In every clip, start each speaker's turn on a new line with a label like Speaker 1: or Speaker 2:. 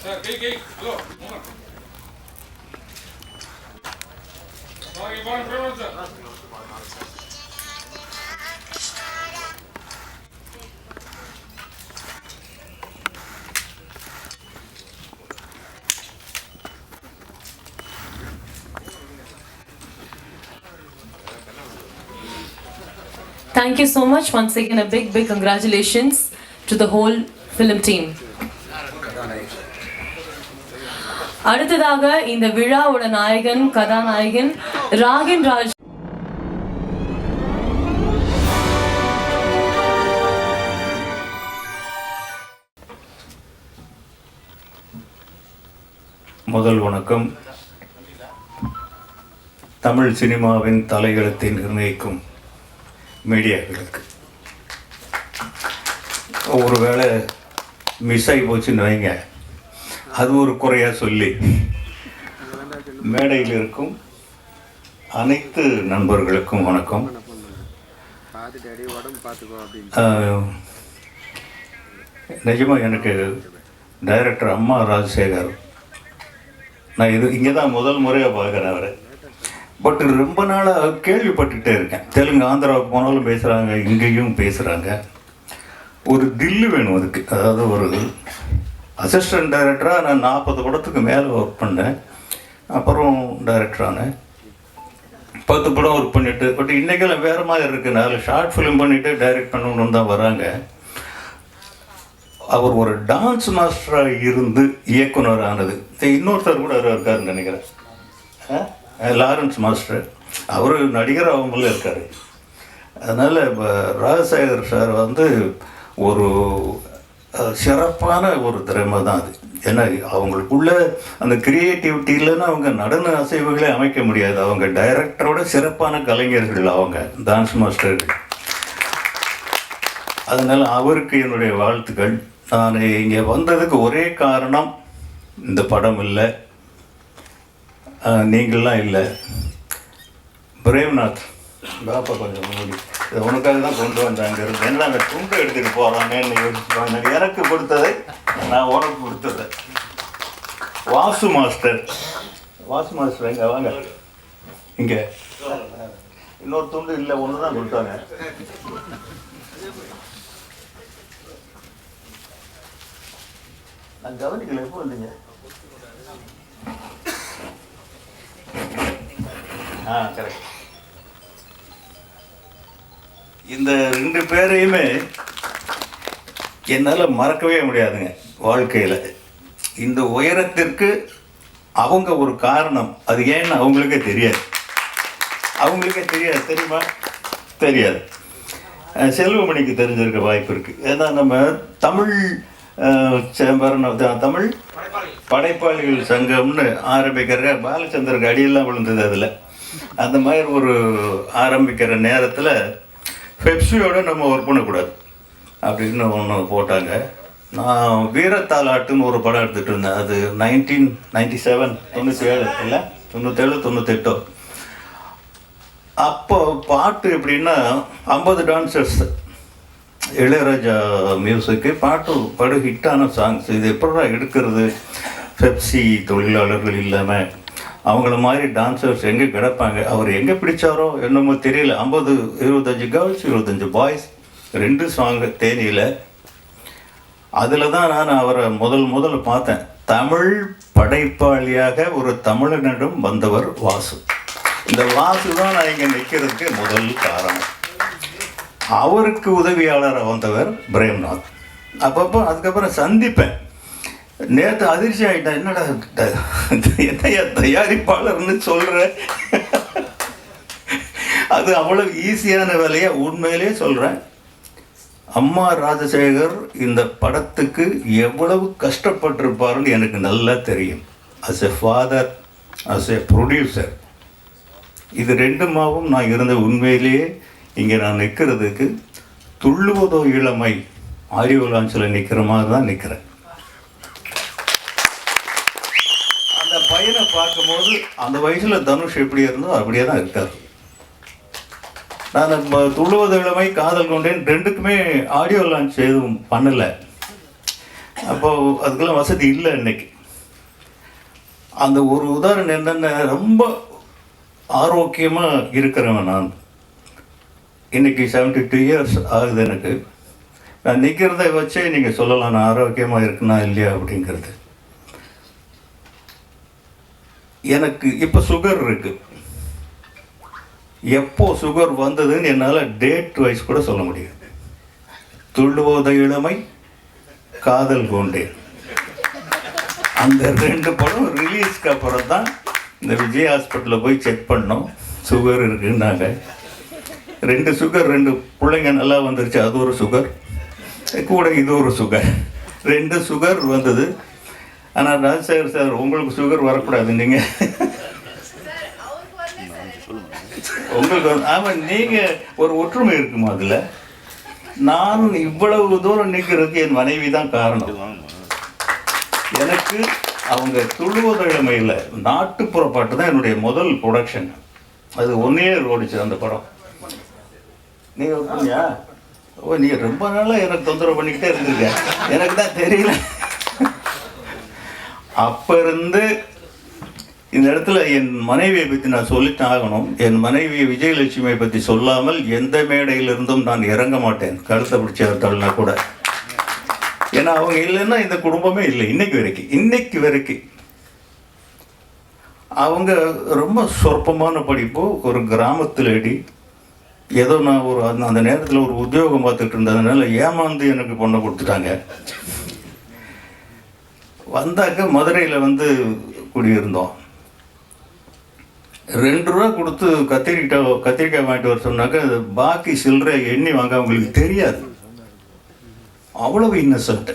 Speaker 1: Sir, cake, cake, hello.
Speaker 2: Thank you so much. Once again, a big, big congratulations to the whole film team. அடுத்ததாக இந்த விழாவோட நாயகன் கதாநாயகன் ராகின் ராஜ்
Speaker 3: முதல் வணக்கம் தமிழ் சினிமாவின் தலையெழுத்தை நிர்ணயிக்கும் மீடியாக்களுக்கு. ஒருவேளை மிஸ் ஆகி போச்சுன்னு வைங்க. அது ஒரு குறையாக சொல்லி. மேடையில் இருக்கும் அனைத்து நண்பர்களுக்கும் வணக்கம்.
Speaker 4: நிஜமாக பார்த்துக்கோ
Speaker 3: எனக்கு டைரக்டர் அம்மா ராஜசேகர். நான் இது இங்கே தான் முதல் முறையாக பார்க்குறேன் அவரை. பட் ரொம்ப நாளாக கேள்விப்பட்டுகிட்டே இருக்கேன். தெலுங்கு ஆந்திராவுக்கு போனாலும் பேசுகிறாங்க இங்கேயும் பேசுகிறாங்க ஒரு தில்லு வேணும் அதுக்கு. அதாவது ஒரு அசிஸ்டன்ட் டைரக்டராக நான் நாற்பது படத்துக்கு மேலே ஒர்க் பண்ணேன். அப்புறம் டைரக்டர் பத்து படம் ஒர்க் பண்ணிவிட்டு பட் இன்றைக்கெல்லாம் வேறு மாதிரி இருக்குனால ஷார்ட் ஃபிலிம் பண்ணிவிட்டு டைரக்ட் பண்ணணும்னு தான் வராங்க. அவர் ஒரு டான்ஸ் மாஸ்டராக இருந்து இயக்குனர் ஆனது இன்னொருத்தர் கூட அவர் இருக்காருன்னு நினைக்கிறேன். ஆ? Lawrence master. அவர் நடிகர் அவங்களும் இருக்கார். அதனால் இப்போ ராஜசேகர் சார் வந்து ஒரு சிறப்பான ஒரு திறமை தான் அது. ஏன்னா அவங்களுக்குள்ள அந்த கிரியேட்டிவிட்டி இல்லைன்னா அவங்க நடன அசைவுகளே அமைக்க முடியாது. அவங்க டைரக்டரோட சிறப்பான கலைஞர்கள் அவங்க டான்ஸ் மாஸ்டர்கள் அதனால் அவருக்கு என்னுடைய வாழ்த்துக்கள். நான் இங்கே வந்ததுக்கு ஒரே காரணம் இந்த படம் இல்லை. நீங்களாம் இல்லை. பிரேம்நாத் பாப்பா கொஞ்சம் மூடி. இதை உனக்காக தான் கொண்டு வந்தாங்க என்ன அந்த துண்டு எடுத்துகிட்டு போகிறாங்கன்னு யோசிச்சுப்பாங்க எனக்கு கொடுத்ததை? நான் உனக்கு கொடுத்ததை. வாசு மாஸ்டர். வாசு மாஸ்டர் எங்க? வாங்க. இங்கே. இன்னொரு துண்டு இல்லை ஒன்று தான் கொடுத்தாங்க. நான் கவனிக்கல எப்போ வந்தீங்க? ஆ கரெக்ட் இந்த ரெண்டு பேரையுமே என்னால் மறக்கவே முடியாதுங்க வாழ்க்கையில். இந்த உயரத்திற்கு அவங்க ஒரு காரணம். அது ஏன்னு அவங்களுக்கே தெரியாது. அவங்களுக்கே தெரியாது தெரியுமா? தெரியாது. செல்வமணிக்கு தெரிஞ்சிருக்க வாய்ப்பு இருக்குது ஏன்னா நம்ம தமிழ் அஹ், சேம்பர் தமிழ் படைப்பாளிகள் சங்கம்னு ஆரம்பிக்கிற பாலச்சந்தருக்கு அடியெல்லாம் விழுந்தது அதில். அந்த மாதிரி ஒரு ஆரம்பிக்கிற நேரத்தில் பெப்சியோடு நம்ம ஒர்க் பண்ணக்கூடாது. அப்படின்னு ஒன்று போட்டாங்க. நான் வீரத்தாலாட்டுன்னு ஒரு படம் எடுத்துகிட்டு இருந்தேன். அது நைன்டீன் நைன்டி செவன் தொண்ணூற்றி ஏழு இல்லை? தொண்ணூற்றேழு தொண்ணூத்தெட்டோ. அப்போ பாட்டு எப்படின்னா ஐம்பது டான்சர்ஸ் இளையராஜா மியூசிக்கு பாட்டு படு ஹிட்டான சாங்ஸ் இது எப்படா எடுக்கிறது? பெப்சி தொழிலாளர்கள் இல்லாமல் அவங்கள மாதிரி டான்சர்ஸ் எங்கே கிடப்பாங்க? அவர் எங்கே பிடிச்சாரோ என்னமோ தெரியல. ஐம்பது இருபத்தஞ்சு கேர்ள்ஸ் இருபத்தஞ்சு பாய்ஸ் ரெண்டு சாங்கு தேனியில். அதில் தான் நான் அவரை முதல் முதல்ல பார்த்தேன். தமிழ் படைப்பாளியாக ஒரு தமிழனிடம் வந்தவர் வாசு. இந்த வாசு தான் நான் இங்கே நிற்கிறதுக்கு முதல் காரணம். அவருக்கு உதவியாளராக வந்தவர் பிரேம்நாத். அப்பப்போ அதுக்கப்புறம் சந்திப்பேன். நேற்று அதிர்ச்சி ஆகிட்டேன் என்னடா த- என்னையா தயாரிப்பாளர்னு சொல்கிற அது அவ்வளவு ஈஸியான வேலையை? உண்மையிலே சொல்கிறேன் அம்மா ராஜசேகர் இந்த படத்துக்கு எவ்வளவு கஷ்டப்பட்டிருப்பாருன்னு எனக்கு நல்லா தெரியும். As a father as a producer இது ரெண்டுமாவும் நான் இருந்த உண்மையிலேயே இங்கே நான் நிற்கிறதுக்கு துள்ளுவதோ இளமை ஆரியோலாஞ்சலில் நிற்கிற மாதிரி தான் நிற்கிறேன் பையனை பார்க்கும்போது அந்த வயசுல தனுஷ் எப்படி இருந்தோ அப்படியே தான் இருக்கார். நான் நம்ம துள்ளுவது இளமை காதல் கொண்டேன் ரெண்டுக்குமே ஆடியோ லான்ச் எதுவும் பண்ணலை. அப்போ அதுக்கெல்லாம் வசதி இல்லை இன்னைக்கு. அந்த ஒரு உதாரணம் என்னென்ன ரொம்ப ஆரோக்கியமாக இருக்கிறவன் நான். இன்னைக்கு 72 டூ இயர்ஸ் ஆகுது எனக்கு. நான் நிற்கிறத வச்சே நீங்கள் சொல்லலாம் நான் ஆரோக்கியமாக இருக்குன்னா இல்லையா அப்படிங்கிறது. எனக்கு இப்போ சுகர் இருக்கு. எப்போ சுகர் வந்ததுன்னு என்னால் டேட் வைஸ் கூட சொல்ல முடியாது. துள்ளுவோத இளமை காதல் கொண்டேன் அந்த ரெண்டு படம் ரிலீஸ்க்கு அப்புறம் தான் இந்த விஜய் ஹாஸ்பிட்டலில் போய் செக் பண்ணோம். சுகர் இருக்குன்னாங்க. ரெண்டு சுகர் ரெண்டு பிள்ளைங்க நல்லா வந்துருச்சு. அது ஒரு சுகர் கூட இது ஒரு சுகர் ரெண்டு சுகர் வந்தது. ஆனால் ராஜசேகர் சார் உங்களுக்கு சுகர் வரக்கூடாது நீங்கள் உங்களுக்கு ஆமாம் நீங்கள் ஒரு ஒற்றுமை இருக்குமா அதில்? நான் இவ்வளவு தூரம் நிற்கிறதுக்கு என் மனைவி தான் காரணம். எனக்கு அவங்க துழுவதழமையில் நாட்டுப்புற பாட்டு தான் என்னுடைய முதல் ப்ரொடக்ஷன் அது ஒன் இயர் ஓடிச்சு அந்த படம். நீங்க ஓ நீ ரொம்ப நாளாக எனக்கு தொந்தரவு பண்ணிக்கிட்டே இருந்திருக்க. எனக்கு தான் தெரியல. அப்போ இருந்து இந்த இடத்துல என் மனைவியை பற்றி நான் சொல்லித்தான் ஆகணும். என் மனைவி விஜயலட்சுமியை பற்றி சொல்லாமல் எந்த மேடையிலிருந்தும் நான் இறங்க மாட்டேன். கருத்தை பிடிச்சவர்கள்னா கூட. ஏன்னா அவங்க இல்லைன்னா இந்த குடும்பமே இல்லை. இன்னைக்கு வரைக்கும். இன்னைக்கு வரைக்கும். அவங்க ரொம்ப சொற்பமான படிப்பு. ஒரு கிராமத்தில் லேடி ஏதோ நான் ஒரு அந்த அந்த நேரத்தில் ஒரு உத்தியோகம் பார்த்துட்டு இருந்ததுனால ஏமாந்து எனக்கு பொண்ணை கொடுத்துட்டாங்க. வந்தாக்க மதுரையில் வந்து குடியிருந்தோம். ரெண்டு ரூபா கொடுத்து கத்திரிக்காய் கத்திரிக்காய் வாங்கிட்டு வர சொன்னாக்க பாக்கி சில்லறை எண்ணி வாங்க அவங்களுக்கு தெரியாது. அவ்வளவு இன்னசென்ட்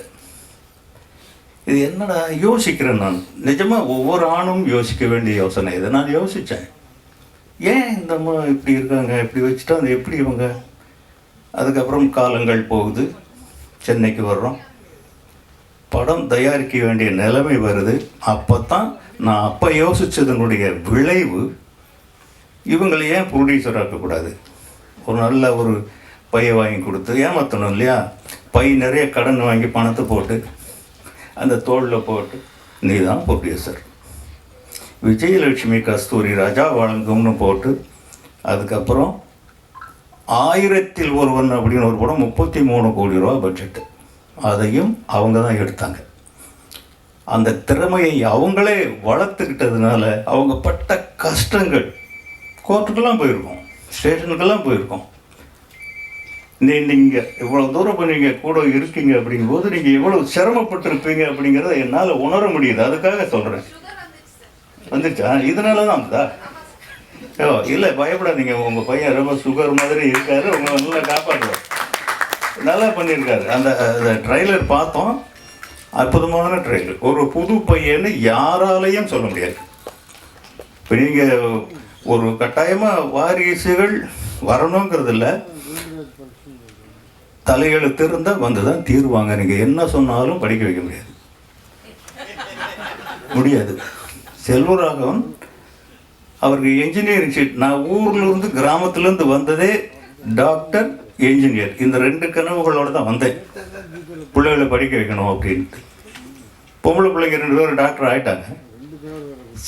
Speaker 3: இது என்னடா யோசிக்கிறேன் நான். நிஜமாக ஒவ்வொரு ஆணும் யோசிக்க வேண்டிய யோசனை. இதை நான் யோசித்தேன் ஏன் இந்த அம்மா இப்படி இருக்காங்க? இப்படி வச்சுட்டா அது எப்படி இவங்க? அதுக்கப்புறம் காலங்கள் போகுது. சென்னைக்கு வர்றோம். படம் தயாரிக்க வேண்டிய நிலைமை வருது. அப்போ தான் நான் அப்போ யோசிச்சதனுடைய விளைவு. இவங்களை ஏன் ப்ரொடியூசர் ஆக்கக்கூடாது? ஒரு நல்ல ஒரு பையை வாங்கி கொடுத்து ஏமாற்றணும் இல்லையா? பை நிறைய கடன் வாங்கி பணத்தை போட்டு அந்த தோளில் போட்டு நீ தான் ப்ரொடியூசர் விஜயலட்சுமி கஸ்தூரி ராஜா வழங்கும்னு போட்டு அதுக்கப்புறம் ஆயிரத்தில் ஒருவன் அப்படின்னு ஒரு படம் முப்பத்தி மூணு கோடி ரூபா பட்ஜெட்டு அதையும் அவங்க தான் எடுத்தாங்க. அந்த திறமையை அவங்களே வளர்த்துக்கிட்டதுனால அவங்க பட்ட கஷ்டங்கள் கோர்ட்டுக்கெல்லாம் போயிருக்கோம் ஸ்டேஷனுக்கெல்லாம் போயிருக்கோம். நீ நீங்கள் இவ்வளோ தூரம் நீங்கள் கூட இருக்கீங்க அப்படிங்கும்போது நீங்கள் எவ்வளோ சிரமப்பட்டிருப்பீங்க அப்படிங்கிறத என்னால் உணர முடியுது. அதுக்காக சொல்கிறேன் வந்துச்சா இதனால தான் வந்ததா? ஓ இல்லை பயப்படாதீங்க. உங்கள் பையன் ரொம்ப சுகர் மாதிரி இருக்காரு. உங்களை நல்லா காப்பாற்றுவார். நல்லா பண்ணியிருக்காரு. அந்த ட்ரெய்லர் ட்ரைலர் பார்த்தோம். அற்புதமான ட்ரெய்லர் ஒரு புது பையன்னு யாராலையும் சொல்ல முடியாது. இப்போ நீங்கள் ஒரு கட்டாயமாக வாரிசுகள் வரணுங்கிறது இல்லை தலையெழுத்து இருந்தால் வந்து தான் தீர்வாங்க. நீங்கள் என்ன சொன்னாலும் படிக்க வைக்க முடியாது. முடியாது. செல்வராகவன் அவருக்கு என்ஜினியரிங் சீட் நான் ஊர்லேருந்து கிராமத்துலேருந்து வந்ததே டாக்டர் என்ஜினியர் இந்த ரெண்டு கனவுகளோடு தான் வந்தேன். பிள்ளைகளை படிக்க வைக்கணும் அப்படின்ட்டு. பொம்பளை பிள்ளைங்க ரெண்டு பேரும் டாக்டர் ஆகிட்டாங்க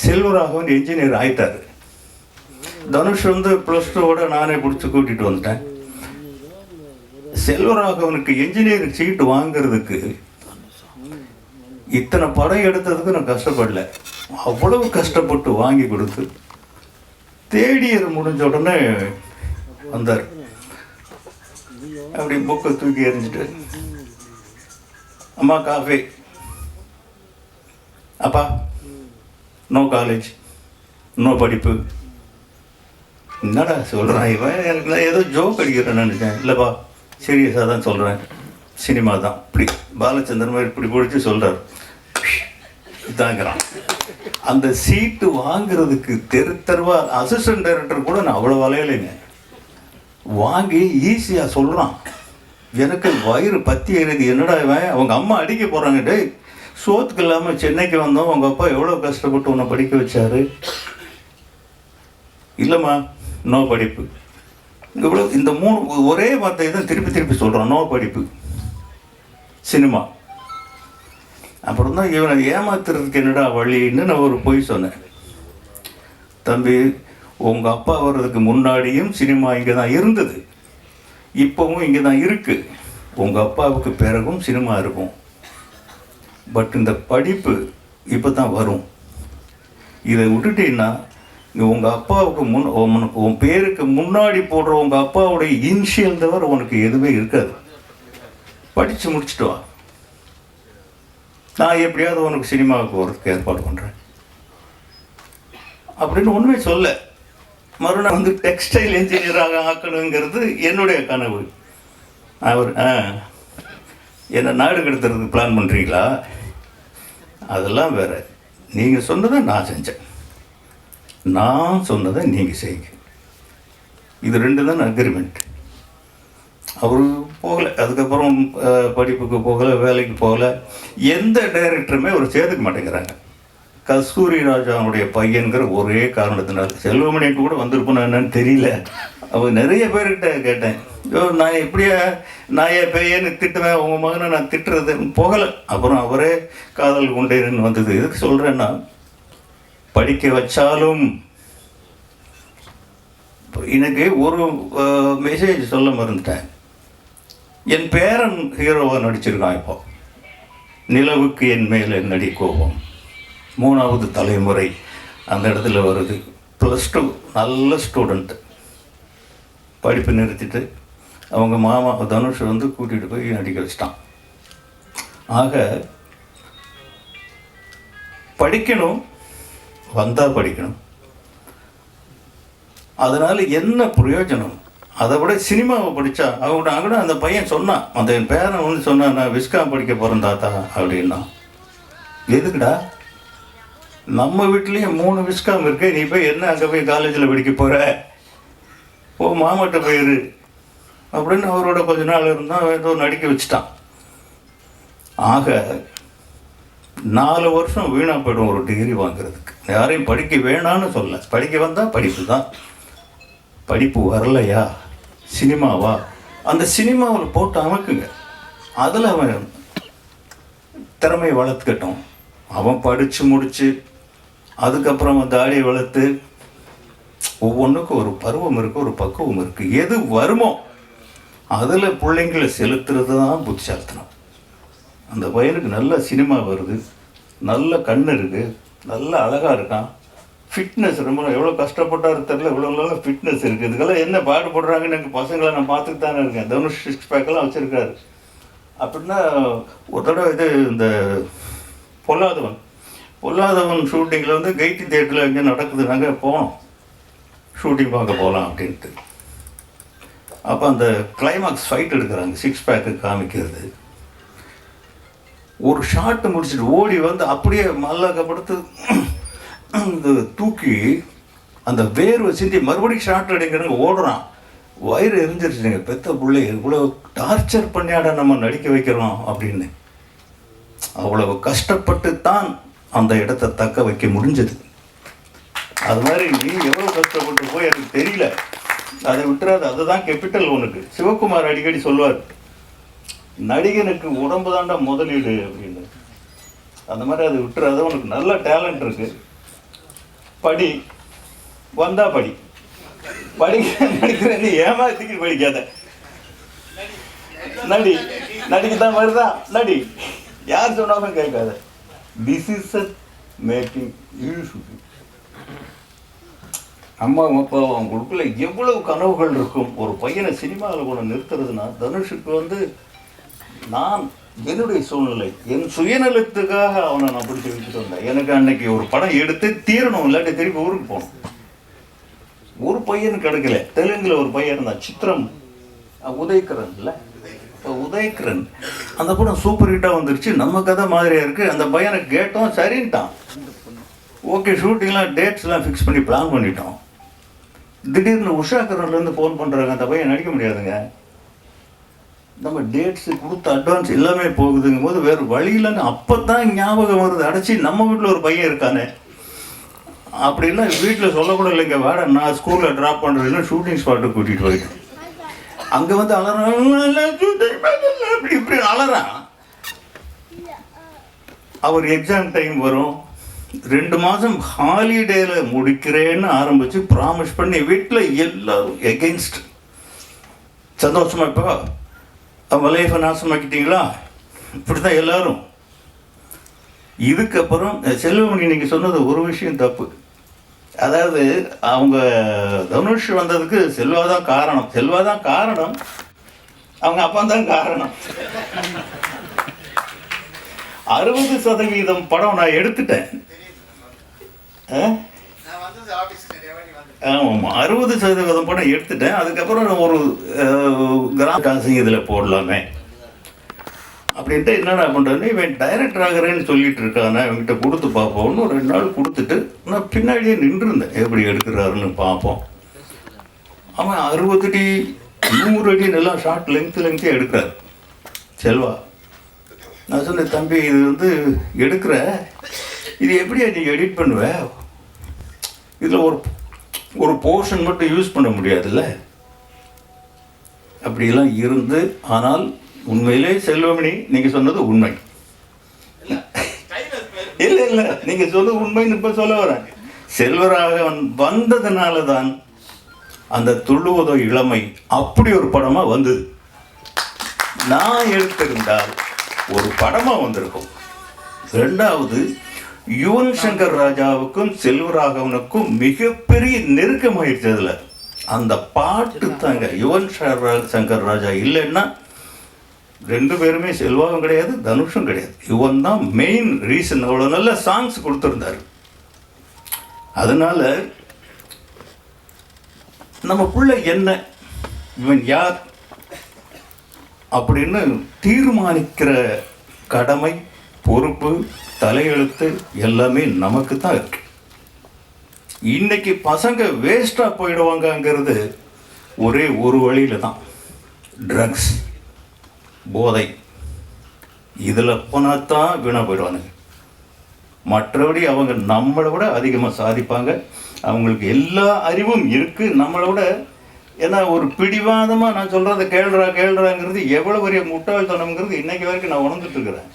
Speaker 3: செல்வராகவன் என்ஜினியர் ஆகிட்டார் தனுஷ் வந்து ப்ளஸ் டூவோட நானே பிடிச்சி கூட்டிகிட்டு வந்துட்டேன். செல்வராகவனுக்கு என்ஜினியரிங் சீட்டு வாங்குறதுக்கு இத்தனை படம் எடுத்ததுக்கு நான் கஷ்டப்படல. அவ்வளவு கஷ்டப்பட்டு வாங்கி கொடுத்து தேடியர் முடிஞ்ச உடனே வந்தார். அப்படி புக்கை தூக்கி எறிஞ்சிட்டு அம்மா காஃபி. அப்பா நோ காலேஜ் நோ படிப்பு. என்னடா சொல்கிறான் இவன்? எனக்கு நான் ஏதோ ஜோக் அடிக்கிறேன்னு நினச்சேன். இல்லைப்பா சீரியஸாக தான் சொல்கிறேன் சினிமா தான். இப்படி பாலச்சந்திரன் மாதிரி இப்படி பிடிச்சி சொல்கிறார் இதாங்கிறான் அந்த சீட்டு வாங்குறதுக்கு தெரு தெருவா அசிஸ்டன்ட் டைரக்டர் கூட நான் அவ்வளோ வலையிலைங்க வாங்கி ஈஸியாக சொல்கிறான் எனக்கு வயிறு பத்தி எறிது என்னடா இவன்? அவங்க அம்மா அடிக்க போகிறாங்க டேய் சோத்துக்கு இல்லாமல் சென்னைக்கு வந்தோம். உங்கள் அப்பா எவ்வளோ கஷ்டப்பட்டு உன்னை படிக்க வச்சாரு? இல்லைம்மா நோ படிப்பு. இவ்வளோ இந்த மூணு ஒரே வார்த்தையை தான் திருப்பி திருப்பி சொல்கிறான் நோ படிப்பு. சினிமா. அப்புறம் தான் இவனை ஏமாத்துறதுக்கு என்னடா வழின்னு நான் ஒரு பொய் சொன்னேன். தம்பி உங்கள் அப்பா வர்றதுக்கு முன்னாடியும் சினிமா இங்கே தான் இருந்தது. இப்போவும் இங்கே தான் இருக்குது உங்கள் அப்பாவுக்கு பிறகும் சினிமா இருக்கும். பட் இந்த படிப்பு இப்போ தான் வரும். இதை விட்டுட்டீங்கன்னா உங்கள் அப்பாவுக்கு முன் உனக்கு உன் பேருக்கு முன்னாடி போடுற உங்கள் அப்பாவுடைய இன்ஷியல் தவிர உனக்கு எதுவுமே இருக்காது. படித்து முடிச்சுட்டு வா. நான் எப்படியாவது உனக்கு சினிமாவுக்கு போகிறதுக்கு ஏற்பாடு பண்ணுறேன் அப்படின்னு ஒன்றுமே சொல்ல. மறுநாள் வந்து டெக்ஸ்டைல் இன்ஜினியராக ஆக்கணுங்கிறது என்னுடைய கனவு. அவர் ஆ என்னை நாடு கெடுத்துறதுக்கு பிளான் பண்ணுறீங்களா அதெல்லாம் வேறு. நீங்கள் சொன்னதை நான் செஞ்சேன். நான் சொன்னதை நீங்கள் செய்யுங்க. இது ரெண்டு தான் அக்ரிமெண்ட் அவர் போகலை. அதுக்கப்புறம் படிப்புக்கு போகலை வேலைக்கு போகலை. எந்த டைரக்டருமே அவர் சேர்த்துக்க மாட்டேங்கிறாங்க. கஸ்தூரி ராஜாவுடைய பையன்கிற ஒரே காரணத்தினால் செல்வமணிக்கு கூட வந்திருப்போம். என்னன்னு தெரியல. அவர் நிறைய பேர்கிட்ட கேட்டேன். ஐயோ நான் எப்படியா நான் என் பையன்னு திட்டுவேன் உங்கள் மகனை நான் திட்டுறது போகலை. அப்புறம் அவரே காதல் கொண்டேன்னு வந்தது. எதுக்கு சொல்கிறேன்னா படிக்க வச்சாலும் எனக்கு ஒரு மெசேஜ் சொல்ல மறந்துட்டேன். என் பேரன் ஹீரோவாக நடிச்சிருக்கான் இப்போ. நிலவுக்கு என் மேலே நடி கோபம்? மூணாவது தலைமுறை அந்த இடத்துல வருது. ப்ளஸ் டூ நல்ல ஸ்டூடெண்ட்டு படிப்பு நிறுத்திட்டு அவங்க மாமா தனுஷ் வந்து கூட்டிகிட்டு போய் நடிக்க வச்சிட்டான். ஆக படிக்கணும் வந்தால் படிக்கணும். அதனால் என்ன பிரயோஜனம்? அதை விட சினிமாவை படித்தா அவங்க கூட அந்த பையன் சொன்னான் அந்த என் பேரன் வந்து சொன்னான் நான் விஸ்காம் படிக்க போகிறேன் தாத்தா அப்படின்னா. எதுக்குடா? நம்ம வீட்லேயும் மூணு விஸ்காம் இருக்கு. நீ போய் என்ன அங்கே போய் காலேஜில் படிக்க போகிற ஓ மாமாட்ட போயிரு அப்படின்னு அவரோட கொஞ்ச நாள் இருந்தால் ஏதோ நடிக்க வச்சுட்டான். ஆக நாலு வருஷம் வீணாக போயிடும் ஒரு டிகிரி வாங்குறதுக்கு. யாரையும் படிக்க வேணான்னு சொல்ல. படிக்க வந்தால் படிப்பு தான். படிப்பு வரலையா? சினிமாவா? அந்த சினிமாவில் போட்டு அமைக்குங்க. அதில் அவன் திறமை வளர்த்துக்கட்டும். அவன் படித்து முடித்து அதுக்கப்புறம் தாடி தாடியை வளர்த்து ஒவ்வொன்றுக்கும் ஒரு பருவம் இருக்குது ஒரு பக்குவம் இருக்குது எது வருமோ அதில் பிள்ளைங்களை செலுத்துறது தான் புத்திசாலித்தனம். அந்த பையனுக்கு நல்ல சினிமா வருது நல்ல கண் இருக்குது நல்ல அழகாக இருக்கான். ஃபிட்னஸ் ரொம்ப எவ்வளோ கஷ்டப்பட்டாரு தெரில இவ்வளோ நல்ல ஃபிட்னஸ் இருக்குது இதுக்கெல்லாம் என்ன பாடுபடுறாங்கன்னு எனக்கு பசங்களை நான் பார்த்துட்டு தானே இருக்கேன். தனுஷ் சிக்ஸ் பேக்கெல்லாம் வச்சுருக்காரு. அப்படின்னா ஒரு தடவை இது இந்த பொல்லாதவன் பொல்லாதவன் ஷூட்டிங்கில் வந்து கைட்டி தேட்டரில் எங்கே நடக்குது? நாங்கள் போனோம். ஷூட்டிங் பார்க்க போகலாம் அப்படின்ட்டு. அப்போ அந்த கிளைமாக்ஸ் ஃபைட் எடுக்கிறாங்க. சிக்ஸ் பேக்கு காமிக்கிறது. ஒரு ஷாட்டு முடிச்சுட்டு ஓடி வந்து அப்படியே மல்லாக்கப்படுத்து இந்த தூக்கி அந்த வேர்வை சிந்தி மறுபடியும் ஷாட் அடிக்கிறாங்க ஓடுறான். வயிறு எரிஞ்சிருச்சுங்க. பெத்த பிள்ளை இவ்வளோ டார்ச்சர் பண்ணியாட நம்ம நடிக்க வைக்கிறோம் அப்படின்னு. அவ்வளவு கஷ்டப்பட்டு தான் அந்த இடத்த தக்க வைக்க முடிஞ்சது. அது மாதிரி நீ எவ்வளோ கஷ்டப்பட்டு போய் எனக்கு தெரியல. அதை விட்டுறாது அதுதான் கேபிட்டல் உனக்கு. சிவகுமார் அடிக்கடி சொல்லுவார் நடிகனுக்கு உடம்பு தாண்டா முதலீடு அப்படின்னு. அந்த மாதிரி அதை விட்டுறாத உனக்கு நல்ல டேலண்ட் இருக்கு. படி வந்தா படி. படிக்க நடிக்கிறேன்னு ஏமாத்திக்கு படிக்காத. நடி நடிக்கத்தான் வருதா? நடி. யார் சொன்னாலும் கேட்காத. திஸ் இஸ் மேக்கிங் யூ அம்மா அப்பா அவங்க கொடுக்கல எவ்வளவு கனவுகள் இருக்கும்? ஒரு பையனை சினிமாவில் கொண்டு நிறுத்துறதுன்னா தனுஷுக்கு வந்து நான் என்னுடைய சூழ்நிலை என் சுயநலத்துக்காக அவனை நான் பிடிச்சி வச்சுட்டு வந்தேன். எனக்கு அன்னைக்கு ஒரு படம் எடுத்து தீரணும் இல்லாட்டி திருப்பி ஊருக்கு போகணும். ஒரு பையன் கிடைக்கல. தெலுங்கில் ஒரு பையன் இருந்தான் சித்திரம் அஹ் இப்போ உதயகிரன் அந்த படம் சூப்பர் ஹிட்டாக வந்துருச்சு. நம்ம கதை மாதிரியாக இருக்குது அந்த பையனை கேட்டோம் சரின்ட்டான். ஓகே ஷூட்டிங்லாம் டேட்ஸ்லாம் ஃபிக்ஸ் பண்ணி பிளான் பண்ணிட்டோம். திடீர்னு உஷா கரன்லேருந்து ஃபோன் பண்ணுறாங்க அந்த பையன் நடிக்க முடியாதுங்க. நம்ம டேட்ஸு கொடுத்த அட்வான்ஸ் எல்லாமே போகுதுங்கும் போது வேறு வழி இல்லைன்னு அப்போ தான் ஞாபகம் வருது. அடைச்சி நம்ம வீட்டில் ஒரு பையன் இருக்கானே. அப்படின்னா வீட்டில் சொல்லக்கூட இல்லைங்க. வேட நான் ஸ்கூலில் ட்ராப் பண்ணுறதுல ஷூட்டிங் ஸ்பாட்டுக்கு கூட்டிகிட்டு போயிட்டேன். அங்கே வந்து அலறான் இப்படி அலறான் அவர் எக்ஸாம் டைம் வரும். ரெண்டு மாதம் ஹாலிடேல முடிக்கிறேன்னு ஆரம்பித்து ப்ராமிஸ் பண்ணி வீட்டில் எல்லாரும் எகெயின்ஸ்ட் சந்தோஷமா இப்போ அவன் லைஃப்பை நாசமாக்கிட்டீங்களா? இப்படி தான் எல்லாரும். இதுக்கப்புறம் செல்வமணி நீங்கள் சொன்னது ஒரு விஷயம் தப்பு. அதாவது அவங்க தனுஷ் வந்ததுக்கு செல்வா தான் காரணம். செல்வா தான் காரணம். அவங்க அப்பா தான் காரணம். அறுபது சதவீதம் படம் நான் எடுத்துட்டேன். ஆ? ஆமாம் அறுபது சதவீதம் படம் எடுத்துட்டேன். அதுக்கப்புறம் நான் ஒரு கிராம காசு இதில் போடலாமே. அப்படின்ட்டு என்னடா பண்ணுறேன்னு இவன் டைரக்டர் ஆகிறேன்னு சொல்லிட்டு இருக்கானே இவன்கிட்ட கொடுத்து பார்ப்போம்னு ஒரு ரெண்டு நாள் கொடுத்துட்டு நான் பின்னாடியே நின்றுருந்தேன். எப்படி எடுக்கிறாருன்னு பார்ப்போம். அவன் அறுபது அடி நூறு அடி நல்லா ஷார்ட் லென்த்து லெங்க்த்தே எடுக்கிறார். செல்வா நான் சொன்னேன் தம்பி இது வந்து எடுக்கிற இது எப்படியா நீ எடிட் பண்ணுவ? இதில் ஒரு ஒரு போர்ஷன் மட்டும் யூஸ் பண்ண முடியாதுல்ல? அப்படியெல்லாம் இருந்து ஆனால் உண்மையிலே செல்வமணி நீங்கள் சொன்னது உண்மை. இல்லை இல்லை நீங்கள் சொன்னது உண்மைன்னு இப்போ சொல்ல வரேன். செல்வராகவன் வந்ததுனால தான் அந்த துள்ளுவதோ இளமை அப்படி ஒரு படமாக வந்தது. நான் எடுத்திருந்தால் ஒரு படமாக வந்திருக்கும். ரெண்டாவது யுவன் சங்கர் ராஜாவுக்கும் செல்வராகவனுக்கும் மிகப்பெரிய நெருக்கமாயிடுச்சு அதில். அந்த பாட்டு தாங்க. யுவன் சங்கர் சங்கர் ராஜா இல்லைன்னா ரெண்டு பேருமே செல்வாவும் கிடையாது தனுஷும் கிடையாது. இவன் தான் மெயின் ரீசன் அவ்வளோ நல்ல சாங்ஸ் கொடுத்துருந்தாரு. அதனால் நம்ம பிள்ளை என்ன? இவன் யார்? அப்படின்னு தீர்மானிக்கிற கடமை பொறுப்பு தலையெழுத்து எல்லாமே நமக்கு தான் இருக்கு. இன்னைக்கு பசங்க வேஸ்ட்டாக போயிடுவாங்கங்கிறது ஒரே ஒரு வழியில தான். ட்ரக்ஸ் போதை. இதில் போனால் தான் வீணாக போயிடுவானுங்க. மற்றபடி அவங்க நம்மளை விட அதிகமாக சாதிப்பாங்க. அவங்களுக்கு எல்லா அறிவும் இருக்குது நம்மளை விட ஏன்னா ஒரு பிடிவாதமாக நான் சொல்கிறத கேள்றா கேள்றாங்கிறது எவ்வளோ பெரிய முட்டாள்தனம்ங்கிறது இன்றைக்கு வரைக்கும் நான் உணர்ந்துட்டுருக்கிறேன்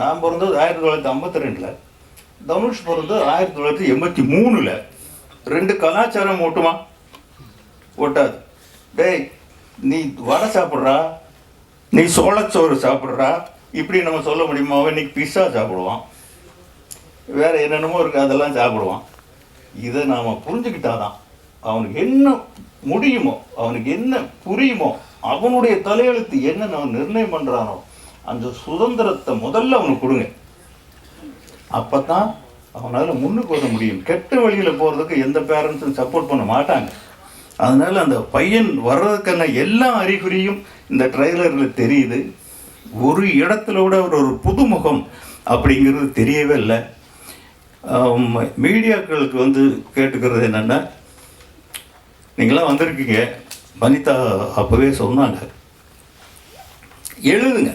Speaker 3: நான் பிறந்தது ஆயிரத்தி தொள்ளாயிரத்தி ஐம்பத்தி ரெண்டில் தனுஷ் பிறந்தது ஆயிரத்தி தொள்ளாயிரத்தி எண்பத்தி மூணில். ரெண்டு கலாச்சாரம் ஓட்டுமா? ஒட்டாது டேய் நீ வடை சாப்பிட்றா? நீ சோளச்சோறு சாப்பிட்றா? இப்படி நம்ம சொல்ல முடியுமா? இன்னைக்கு பிஸ்ஸா சாப்பிடுவான். வேறு என்னென்னமோ இருக்குது அதெல்லாம் சாப்பிடுவான். இதை நாம் புரிஞ்சுக்கிட்டாதான். அவனுக்கு என்ன முடியுமோ அவனுக்கு என்ன புரியுமோ அவனுடைய தலையெழுத்து என்ன அவன் நிர்ணயம் பண்ணுறானோ அந்த சுதந்திரத்தை முதல்ல அவனுக்கு கொடுங்க. அப்போ தான் அவனால் முன்னுக்கு வர முடியும். கெட்ட வழியில் போகிறதுக்கு எந்த பேரண்ட்ஸும் சப்போர்ட் பண்ண மாட்டாங்க. அதனால் அந்த பையன் வர்றதுக்கான எல்லா அறிகுறியும் இந்த ட்ரைலரில் தெரியுது. ஒரு இடத்துல கூட அவர் ஒரு புதுமுகம் அப்படிங்கிறது தெரியவே இல்லை. மீடியாக்களுக்கு வந்து கேட்டுக்கிறது என்னென்னா நீங்களாம் வந்திருக்கீங்க. வனிதா அப்போவே சொன்னாங்க. எழுதுங்க.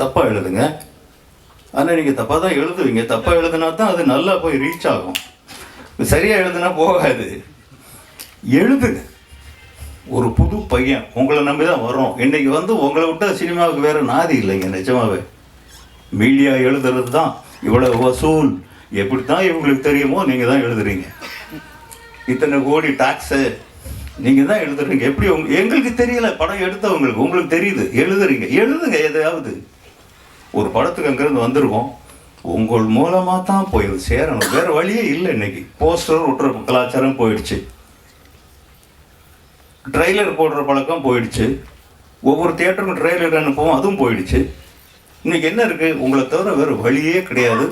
Speaker 3: தப்பாக எழுதுங்க. ஆனால் நீங்கள் தப்பாக தான் எழுதுவீங்க. தப்பாக எழுதுனா தான் அது நல்லா போய் ரீச் ஆகும். சரியாக எழுதுனா போகாது. எழுதுங்க. ஒரு புது பையன் உங்களை நம்பி தான் வரோம் இன்றைக்கி வந்து உங்களை விட்டு சினிமாவுக்கு வேறு நாதி இல்லைங்க நிஜமாவே. மீடியா எழுதுறது தான் இவ்வளோ வசூல். எப்படி தான் இவங்களுக்கு தெரியுமோ நீங்கள் தான் எழுதுறீங்க. இத்தனை கோடி டாக்ஸு நீங்கள் தான் எழுதுறீங்க. எப்படி உங்க எங்களுக்கு தெரியல படம் எடுத்தவங்களுக்கு உங்களுக்கு தெரியுது. எழுதுறீங்க. எழுதுங்க எதையாவது. ஒரு படத்துக்கு அங்கேருந்து வந்திருக்கோம். உங்கள் மூலமாக தான் போய் சேரணும். வேறு வழியே இல்லை இன்னைக்கு. போஸ்டர் விட்டுற கலாச்சாரம் போயிடுச்சு. ட்ரெய்லர் போடுற பழக்கம் போயிடுச்சு. ஒவ்வொரு தேட்டருக்கும் ட்ரெய்லர் அனுப்புவோம் அதுவும் போயிடுச்சு. இன்னைக்கு என்ன இருக்குது உங்களை தவிர வேறு வழியே கிடையாது.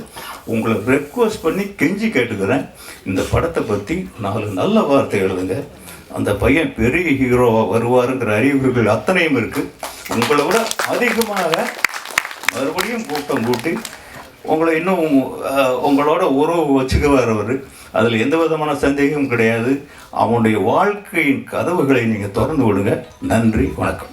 Speaker 3: உங்களை ரெக்வஸ்ட் பண்ணி கெஞ்சி கேட்டுக்கிறேன். இந்த படத்தை பற்றி நாலு நல்ல வார்த்தை எழுதுங்க. அந்த பையன் பெரிய ஹீரோவாக வருவாருங்கிற அறிகுறிகள் அத்தனையும் இருக்குது உங்களை விட அதிகமாக மறுபடியும் கூட்டம் கூட்டி உங்களை இன்னும் உங்களோட உறவு வச்சுக்குவார் அவர். அதில் எந்த விதமான சந்தேகமும் கிடையாது. அவனுடைய வாழ்க்கையின் கதவுகளை நீங்கள் திறந்து விடுங்க. நன்றி வணக்கம்.